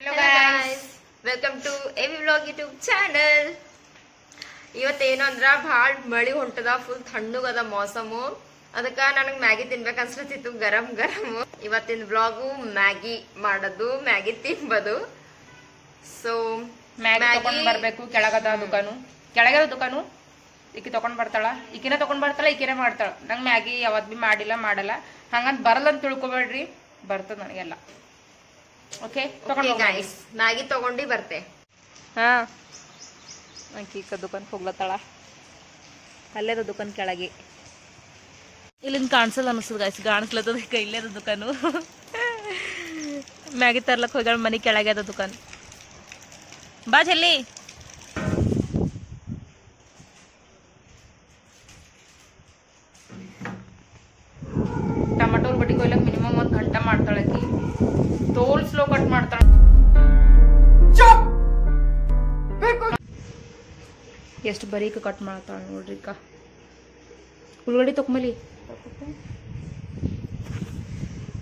Hello guys welcome to AV vlog YouTube channel ಇವತ್ತೇನು ಅಂದ್ರ ಭಾಳ ಮಳಿ ಹೊಂಟದ ಫುಲ್ ತಣ್ಣಗದ ಮೌಸಮು. ಅದಕ್ಕ ನನಗೆ ಮ್ಯಾಗಿ ತಿನ್ಬೇಕು ಅನ್ಸ್ಲತ್ತಿತ್ತು ಗರಂ ಗರಂ. ಇವತ್ತಿನ ವ್ಲಾಗು ಮ್ಯಾಗಿ ಮಾಡೋದು ಮ್ಯಾಗಿ ತಿನ್ಬೋದು. ಸೊ ಮ್ಯಾಗಿ ಬರ್ಬೇಕು ಕೆಳಗದ ದುಕಾನು. ಕೆಳಗದ ದುಕಾನು? ಈಕಿ ತಕೊಂಡ್ ಬರ್ತಾಳ? ಈಕಿನ ತಕೊಂಡ್ ಬರ್ತಾಳ ಈಕಿನೇ ಮಾಡ್ತಾಳ. ನಂಗೆ ಮ್ಯಾಗಿ ಯಾವತ್ತು ಭೀ ಮಾಡಿಲ್ಲ ಮಾಡಲ್ಲ. ಹಂಗಂತ ಬರಲ್ಲ ಅಂತ ತಿಳ್ಕೊಬೇಡ್ರಿ. ಬರ್ತದ ನನಗೆಲ್ಲ. ಓಕೆ ಗಾಯ್ಸ್ ಮ್ಯಾಗಿ ತಗೊಂಡು ಬರ್ತೆ. ಹಾ. ಆಕಿ ಈಗ ದುಕಾನ್ ಹೋಗ್ಲತ್ತಾಳ. ಅಲ್ಲೇದ ದುಕಾನ್ ಕೆಳಗೆ. ಇಲ್ಲಿಂದ ಕಾಣಿಸಲ್ಲ ಅನಿಸ್ತದ ಗಾಯ್ಸ್ ಕಾಣಿಸ್ಲತ್ತದ ಈಗ ಇಲ್ಲೇದ ದುಕಾನು. ಮ್ಯಾಗಿ ತರ್ಲಕ್ ಹೋಗ್ಯಾಳ ಮನೆ ಕೆಳಗೆ ಅದ ದುಕಾನ್. ಬಾ ಜಲ್ಲಿ ಟಮಾಟೋಲ್ ಬಡ್ಡಿ ಕೊಯ್ಲಕ್ ಮಿನಿಮಮ್ ಒಂದ್ ಗಂಟೆ ಮಾಡ್ತಾಳೆ ಆಕಿ ತೋಲ್ ಸ್ಲೋ ಕಟ್ ಮಾಡ್ತಾಳೆ. ಎಷ್ಟು ಬರೀಕ ಕಟ್ ಮಾಡ್ತಾಳ ನೋಡ್ರಿ ಅಕ್ಕ ಉಳ್ಳಾಗಡ್ಡಿ ತಕೊಂಬಲಿ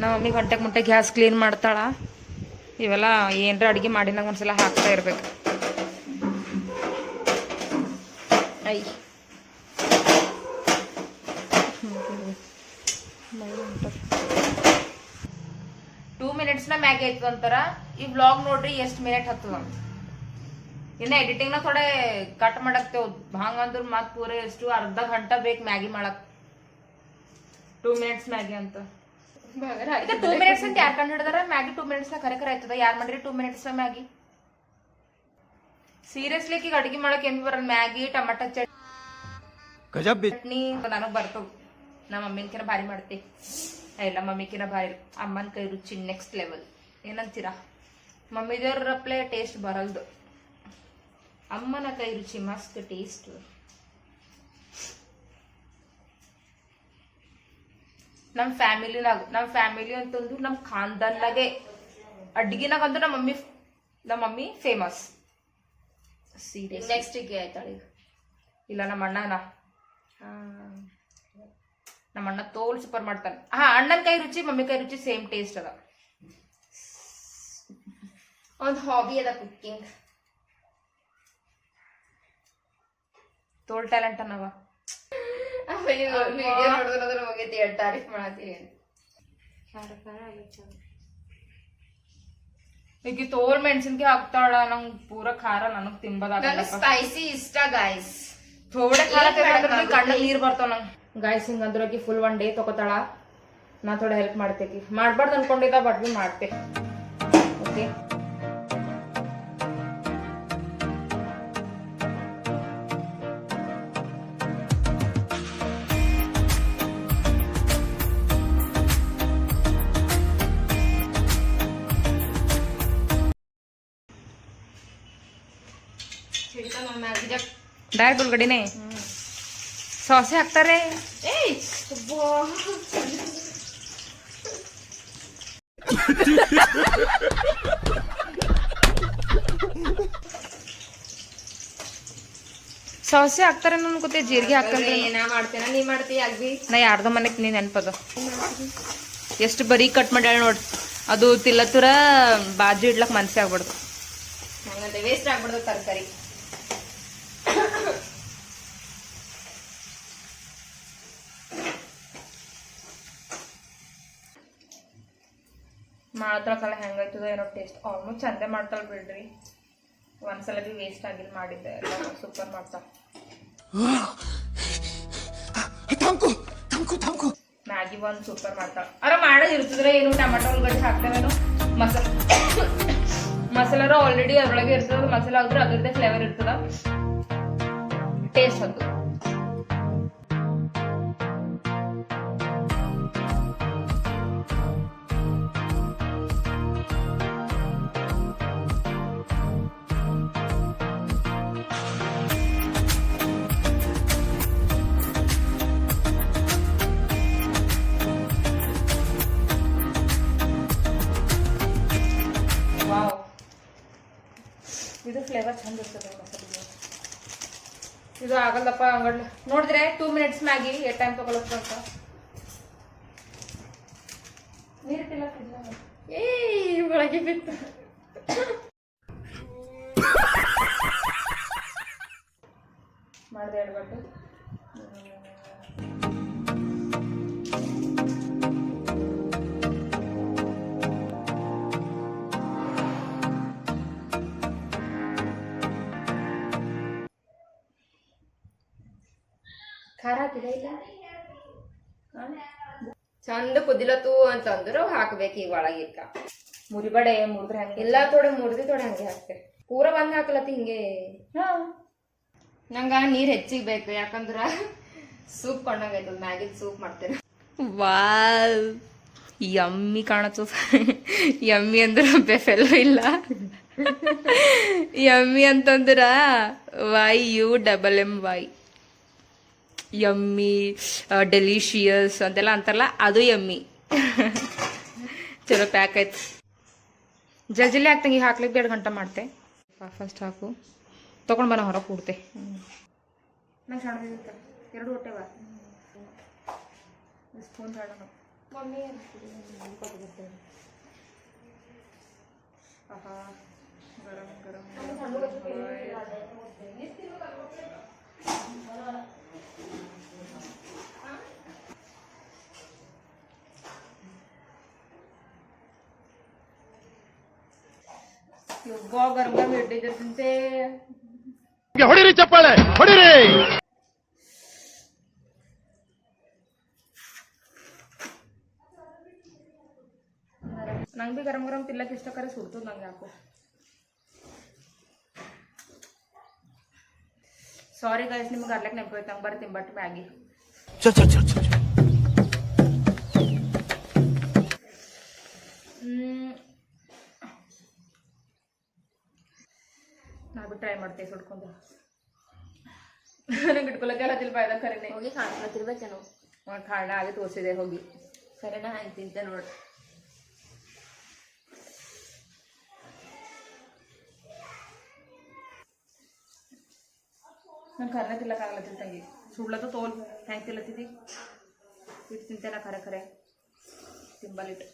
ನಮ್ಮ ಮಮ್ಮಿ ಗಂಟೆಗೆ ಮುಂಟೆ ಗ್ಯಾಸ್ ಕ್ಲೀನ್ ಮಾಡ್ತಾಳ. ಇವೆಲ್ಲ ಏನರ ಅಡುಗೆ ಮಾಡಿನಾಗ ಒಂದ್ಸಲ ಹಾಕ್ತಾ ಇರ್ಬೇಕು. ಐ ಟೂ ಮಿನಿಟ್ಸ್ನ ಮ್ಯಾಗೆ ಆಯ್ತದ ಅಂತಾರ ಈ ಬ್ಲಾಗ್ ನೋಡ್ರಿ ಎಷ್ಟು ಮಿನಿಟ್ ಹತ್ತದ ಅಂತ. ಇನ್ನ ಎಡಿಟಿಂಗ್ನ ಥೋಡೆ ಕಟ್ ಮಾಡಕ್ತೇವ್. ಹಂಗ ಅಂದ್ರ ಮತ್ ಪೂರ ಎಷ್ಟು ಅರ್ಧ ಗಂಟೆ ಬೇಕು ಮ್ಯಾಗಿ ಮಾಡಕ್. ಟೂ ಮಿನಿಟ್ಸ್ ಮ್ಯಾಗಿ ಅಂತ. ಟೂ ಮಿನಿಟ್ಸ್ ಅಂತ ಯಾರು ಕಂಡು ಹಿಡಿದಾರ? ಮ್ಯಾಗಿ ಟೂ ಮಿನಿಟ್ಸ್ನ ಖರೆ ಕರೆ ಆಯ್ತದ? ಯಾರು ಮಾಡ್ರಿ ಟೂ ಮಿನಿಟ್ಸ್ನ ಮ್ಯಾಗಿ? ಸೀರಿಯಸ್ಲಿ ಈಗ ಅಡಿಗೆ ಮಾಡಕ್ ಏನ್ ಬರಲ್ಲ ಮ್ಯಾಗಿ ಟಮಾಟ ಚಟ್ನಿ ನನಗ್ ಬರ್ತವ್. ನಮ್ಮ ಮಮ್ಮಿನ ಭಾರಿ ಮಾಡ್ತಿ. ಇಲ್ಲ ಮಮ್ಮಿಕಿನ ಭಾರಿ ಅಮ್ಮನ ಕೈ ರುಚಿ ನೆಕ್ಸ್ಟ್ ಲೆವೆಲ್ ಏನಂತೀರಾ? ಮಮ್ಮಿದವ್ರಪ್ಲೆ ಟೇಸ್ಟ್ ಬರಲ್ದು. ಅಮ್ಮನ ಕೈ ರುಚಿ ಮಸ್ತ್ ಟೇಸ್ಟ್ ನಮ್ಮ ಫ್ಯಾಮಿಲಿನಾಗ ನಮ್ಮ ಫ್ಯಾಮಿಲಿ ಅಂತಂದ್ರು ನಮ್ಮ ಖಾನ್ದಾನ್ದಾಗೆ ಅಡ್ಗಿನಾಗ ಅಂದ್ರೆ ನಮ್ಮ ಮಮ್ಮಿ ನಮ್ಮ ಮಮ್ಮಿ ಫೇಮಸ್ ಸೀರಿಯಸ್ ನೆಕ್ಸ್ಟ್ ಈಗ ಆಯ್ತಾಳೆ ಈಗ ಇಲ್ಲ ನಮ್ಮ ಅಣ್ಣನ. ನಮ್ಮ ಅಣ್ಣ ತೋಲ್ ಸೂಪರ್ ಮಾಡ್ತಾನೆ. ಹಾ ಅಣ್ಣನ ಕೈ ರುಚಿ ಮಮ್ಮಿ ಕೈ ರುಚಿ ಸೇಮ್ ಟೇಸ್ಟ್ ಅದ. ಒಂದು ಹಾಬಿ ಅದ ಕುಕ್ಕಿಂಗ್ ತೋಲ್ ಟ್ಯಾಲೆಂಟ್ ಅನ್ನವ? ವಿಡಿಯೋ ನೋಡಿದ್ರ ಹೋಗೈತಿ ಎರಡು ತಾರೀಫ್ ಮಾಡತ್ತೀರಿ ಈಗ ತೋಲ್ ಮೆಣಸಿನ್ಕಾಯಿ ಹಾಕ್ತಾಳ ನಂಗ್ ಪೂರ ಖಾರ ನನಗ್ ತಿಂಬದ ಸ್ಪೈಸಿ ಇಷ್ಟ ಗಾಯ್ಸ್ ಥೋಡೆ ಖಾರ ಕಣ್ಣ ನೀರ್ ಬರ್ತಾವ ನಂಗ್. ಗಾಯ್ಸ್ ಹಿಂಗಂದ್ರಕಿ ಫುಲ್ ಒನ್ ಡೇ ತಗೋತಾಳ. ನಾ ಥೋಡೆ ಹೆಲ್ಪ್ ಮಾಡ್ತೇಕಿ ಮಾಡ್ಬಾರ್ದು ಅನ್ಕೊಂಡಿದ್ದ ಬಟ್ ಬಿ ಮಾಡ್ತೆ. ಓಕೆ ಡೈರೆಕ್ಟ್ ಉಳ್ಗಡಿನೇ? ಸಾಸೆ ಹಾಕ್ತಾರೆ ಸೋಸೆ ಹಾಕ್ತಾರೆ ಗೊತ್ತೆ ಜೀರಿಗೆ ಹಾಕ್ತಾರೆ ನಾ ಮಾಡ್ತೇನ ನೀ ಮಾಡ್ತೀಯ ಆಗ್ಬಿ ನಾ ಯಾರ್ದೋ ಮನೆಗೆ ನೀ ನೆನಪದ. ಎಷ್ಟು ಬರೀ ಕಟ್ ಮಾಡ್ಯಾಳ ನೋಡ್. ಅದು ತಿಲ್ಲತ್ತುರ ಬಾಜು ಇಡ್ಲಕ್ ಮನ್ಸೇ ಆಗ್ಬಾರ್ದು ವೇಸ್ಟ್ ಆಗ್ಬಿಡ್ದು ತರಕಾರಿ. ಮಾಡ್ತಾಳಕಲ್ಲ ಹೆಂಗಾಯ್ತದ ಏನೋ ಟೇಸ್ಟ್ ಆಲ್ಮೋಸ್ಟ್ ಚಂದೇ ಮಾಡ್ತಾಳೆ ಬಿಡ್ರಿ. ಒಂದ್ಸಲ ಬಿ ವೇಸ್ಟ್ ಆಗಿಲ್ಲ ಮಾಡಿದ್ದೆ. ಸೂಪರ್ ಮಾಡ್ತಾಳೆ ಮ್ಯಾಗಿ ಒಂದು ಸೂಪರ್ ಮಾಡ್ತಾಳ. ಅರ ಮಾಡೋದು ಇರ್ತದ್ರೆ ಏನು? ಟಮಾಟೊ ಉಳ್ಗಡ್ಡೆ ಹಾಕ್ತೇವೇನು ಮಸಾಲ ಮಸಾಲಾರ ಆಲ್ರೆಡಿ ಅದ್ರೊಳಗೆ ಇರ್ತದ. ಮಸಾಲ ಆದ್ರೆ ಅದ್ರದ್ದೇ ಫ್ಲೇವರ್ ಇರ್ತದ. ಟೇಸ್ಟ್ ಅದು. ಇದು ಫ್ಲೇವರ್ ಚಂದ ಇರ್ತದೆ ಮಸಾಲೆ ಇದು. ಆಗಲ್ಲಪ್ಪ ಅಂಗಡಿ. ನೋಡಿದ್ರೆ ಟೂ ಮಿನಿಟ್ಸ್ ಮ್ಯಾಗಿ ಎಷ್ಟು ಟೈಮ್ ತಗೊಳತ್ತ ಅಂತ ನೀರು ತಿಲ್ಲ ಒಳಗೆ ಬಿತ್ತು. ಮಾಡ್ದೆ ಎರಡು ಚಂದ ಕುದಿಲತ್ತು ಅಂತಂದ್ರೆ ಹಾಕ್ಬೇಕು ಈಗ ಒಳಗಿಕ್ಕ ಮುರಿಬಡೆ ಮುರಿದ್ರೆ ಹಂಗೆ. ಇಲ್ಲ ತೋಡೆ ಮುರ್ದಿ ತೋಡೆ ಹಂಗೆ ಹಾಕ್ತೆ ಪೂರ ಬಂದ್ ಹಾಕ್ಲತ್ತಿ ಹಿಂಗೆ. ಹಾ. ನಂಗ ನೀರ್ ಹೆಚ್ಚಿಗೆ ಬೇಕು ಯಾಕಂದ್ರ ಸೂಪ್ ಕೊಂಡಂಗೈತದ ಮ್ಯಾಗಿದ್ ಸೂಪ್ ಮಾಡ್ತೇನೆ. ವಾವ್. ಯಮ್ಮಿ ಕಾಣತ್ತು ಯಮ್ಮಿ ಅಂದ್ರ ಬೆಫೆಲ್ಲ ಇಲ್ಲ. ಯಮ್ಮಿ ಅಂತಂದ್ರ Y U double M Y. Yummy delicious ಅಂತೆಲ್ಲ ಅಂತಾರಲ್ಲ ಅದು ಯಮ್ಮಿ ಚಲೋ ಪ್ಯಾಕ್ ಆಯ್ತು. ಜಲ್ಜಲ್ಲಿ ಹಾಕ್ತಂಗೆ ಈಗ ಹಾಕ್ಲಿಕ್ಕೆ ಎರಡು ಗಂಟೆ ಮಾಡ್ತೆ. ಫಸ್ಟ್ ಹಾಕು ತೊಗೊಂಡು ಬನ್ನ ಹೊರ ಕೂಡ್ತೆ. ಎರಡು ಹೊಟ್ಟೆವ ಸ್ಪೂನ್ ಗರಂ ಗರಂ. ಯೊಬ್ಬ ಗರಂ ಗರಂ ಇಟ್ಟಿದ್ದಂತೆ ಹೊಡಿರಿ ಚಪ್ಪಾಳೆ ಹೊಡಿರಿ. ನಂಗೆ ಭೀ ಗರಂ ಗರಂ ತಿಲ್ಲಕ್ಕೆ ಇಷ್ಟ ಕರೆ ಸುಡ್ತದ ನಂಗೆ ಯಾಕೋ. ಸಾರಿ ಗೈಸ್ ನಿಮ್ಗೆ ಅರ್ಲಕ್ಕೆ ನೆನಪು ನಂಗೆ ಬರ್ತೀನಿ ಬಟ್ ಮ್ಯಾಗಿ. ಚಲ್ ಚಲ್ ಚಲ್ ನಾ ಬಿ ಟ್ರೈ ಮಾಡ್ತೇವೆ ಸುಡ್ಕೊಂಡು ನಂಗೆ ಇಟ್ಕೊಳಕ್ಕೆ ಹತ್ತಿಲ್ಲ ಬಾಯ್ದಾಗ ಕರೆನೆ? ಹೋಗಿ ಕಾಣ್ಕೊತಿರ್ಬೇಕೇನೋ ಒಂದು ಕಾರಣ ಆಗಿ ತೋರಿಸಿದೆ ಹೋಗಿ. ಸರಿನಾ ಹಂಗೆ ತಿಂತೆ ನೋಡಿ. ನಾನು ಕರ್ನೆ ತಿಲ್ಲಕ್ಕಾಗಲತ್ತಿಲ್ಲ ತಂಗಿ ಸುಡ್ಲತ್ತ ತೋಲ್. ಹೆಂಗೆ ತಿಲ್ಲತ್ತಿದ್ದಿ ಇಟ್ಟು ತಿಂತೇನ ಖರೆ ಖರೆ ತಿಂಬಲಿಟ್ಟು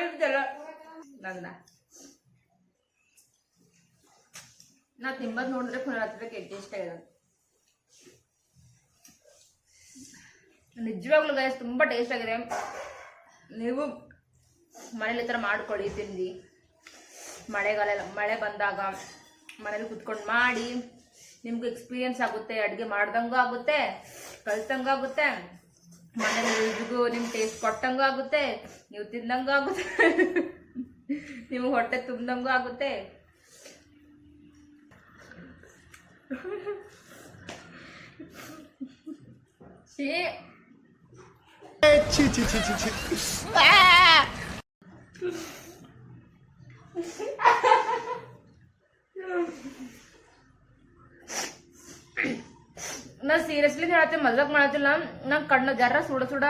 ಒಳಗಿದ್ದಲ್ಲ ನನ್ನ ನಾ ತಿಂಬದ್ ನೋಡಿದ್ರೆ ಹತ್ತಬೇಕು ಟೇಸ್ಟ್ ಆಗ್ಯದ ನಿಜವಾಗ್ಲೂ ಗೈಸ್ ತುಂಬ ಟೇಸ್ಟ್ ಆಗಿದೆ. ನೀವು ಮನೇಲಿ ಈ ಥರ ಮಾಡ್ಕೊಳ್ಳಿ ತಿಂದು ಮಳೆಗಾಲ, ಮಳೆ ಬಂದಾಗ ಮನೇಲಿ ಕುತ್ಕೊಂಡು ಮಾಡಿ, ನಿಮ್ಗೆ ಎಕ್ಸ್ಪೀರಿಯನ್ಸ್ ಆಗುತ್ತೆ, ಅಡುಗೆ ಮಾಡ್ದಂಗೂ ಆಗುತ್ತೆ, ಕಲ್ತಂಗೂ ಆಗುತ್ತೆ. ಮನೇಲಿ ಎಲ್ರಿಗೂ ನಿಮ್ಮ ಟೇಸ್ಟ್ ಕೊಟ್ಟಂಗೂ ಆಗುತ್ತೆ ನೀವು ತಿಂದಂಗೂ ಆಗುತ್ತೆ. ನಿಮ್ಗೆ ಹೊಟ್ಟೆ ತುಂಬ್ದಂಗೂ ಆಗುತ್ತೆ. ಛೀ. ಛೀ ಛೀ ಛೀ ಛೀ ನಾ ಸೀರಿಯಸ್ಲಿ ಹೇಳತ್ತೆ ಮಜಾಕ್ ಮಾಡತ್ತಿಲ್ಲ. ನಂಗೆ ಕಣ್ಣು ಜರ ಸುಡ ಸುಡ,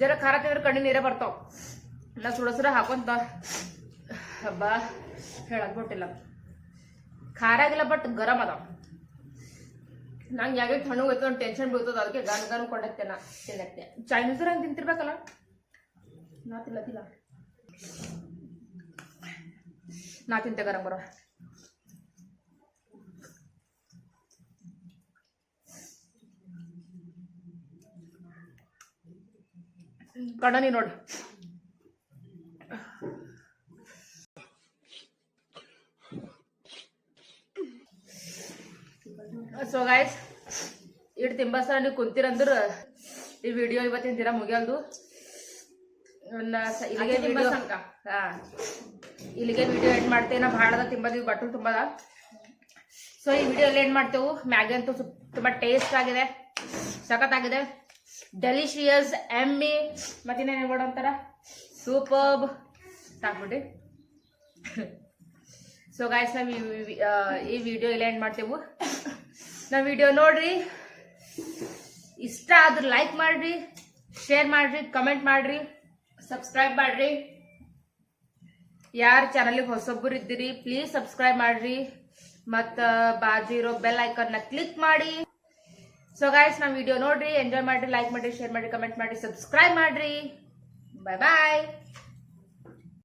ಜರ ಖಾರ ತಿಂದ್ರೆ ಕಣ್ಣು ನೀರೇ ಬರ್ತಾವ. ನಾ ಸುಡ ಸುಡ ಹಾಕೊಂತ, ಹಬ್ಬ, ಹೇಳಕ್ ಬಿಟ್ಟಿಲ್ಲ. ಖಾರ ಆಗಿಲ್ಲ ಬಟ್ ಗರಂ ಅದ ನಂಗೆ ಯಾಕೆ ತಣ್ಣಗೆ ಹೋಯ್ತು ಒಂದು ಟೆನ್ಷನ್ ಬೀಳ್ತದ, ಅದಕ್ಕೆ ಗನ್ ಗನ್ ಕೊಂಡತ್ತೆ ನಾ ತಿನ್ನತ್ತೆ ಚೈನೀಸರ್ ಹಂಗೆ ತಿಂತಿರ್ಬೇಕಲ್ಲ? ನಾ ತಿನ್ನತ್ತಿಲ್ಲ. ನಾ ತಿಂತೆ ಗರಂ ಗರಂ. ಕಣ್ಣನಿ ನೋಡು. ಸೊ ಗಾಯ್ಸ್ ಇಟ್ಟು ತಿಂಬಸ ನೀವು ಕುಂತಿರಂದ್ರ ಈ ವಿಡಿಯೋ ಇವತ್ತಿನ ದಿನ ಮುಗಿಯಲ್ದು. ಇಲ್ಲಿಗೆ ಹಾಂ. ವಿಡಿಯೋ. ಇಲ್ಲಿಗೆ ವಿಡಿಯೋ ಎಂಡ್ ಮಾಡ್ತೇವೆ ನಾ ಭಾಳದ ತಿಂಬದಿ ಬಟ್ಟಲು ತುಂಬದ. ಸೊ ಈ ವಿಡಿಯೋಲ್ಲಿ ಏನು ಮಾಡ್ತೇವೆ. ಮ್ಯಾಗಿ ಅಂತೂ ತುಂಬ ಟೇಸ್ಟ್ ಆಗಿದೆ. ಸಖತ್ತಾಗಿದೆ. ಡೆಲಿಷಿಯಸ್ ಎಮ್ಮಿ ಮತ್ತಿನ್ನೇನು ಹೇಳ್ಬೇಡ ಅಂತಾರ? ಸೂಪರ್ಬ್ ತಾಕ್ಬಿಡಿ ಸೊ ಗಾಯ್ಸ್ ನಾವು ಈ ವಿಡಿಯೋ ಇಲ್ಲ ಎಂಡ್ ಮಾಡ್ತೇವೆ? ನಾವು ವಿಡಿಯೋ ನೋಡ್ರಿ. ಇಷ್ಟ ಆದ್ರೆ ಲೈಕ್ ಮಾಡ್ರಿ ಶೇರ್ ಮಾಡ್ರಿ ಕಮೆಂಟ್ ಮಾಡ್ರಿ ಸಬ್ಸ್ಕ್ರೈಬ್ ಮಾಡ್ರಿ. ಯಾರು ಚಾನಲ್ಗೆ ಹೊಸೊಬ್ಬರು ಇದ್ದೀರಿ ಪ್ಲೀಸ್ ಸಬ್ಸ್ಕ್ರೈಬ್ ಮಾಡ್ರಿ. ಮತ್ತು ಬಾಜು ಇರೋ ಬೆಲ್ ಐಕನ್ನ ಕ್ಲಿಕ್ ಮಾಡಿ. ಸೊ ಗಾಯ್ಸ್ ನಾವು ವಿಡಿಯೋ ನೋಡ್ರಿ ಎಂಜಾಯ್ ಮಾಡ್ರಿ ಲೈಕ್ ಮಾಡ್ರಿ ಶೇರ್ ಮಾಡ್ರಿ ಕಮೆಂಟ್ ಮಾಡಿ ಸಬ್ಸ್ಕ್ರೈಬ್ ಮಾಡ್ರಿ. Bye bye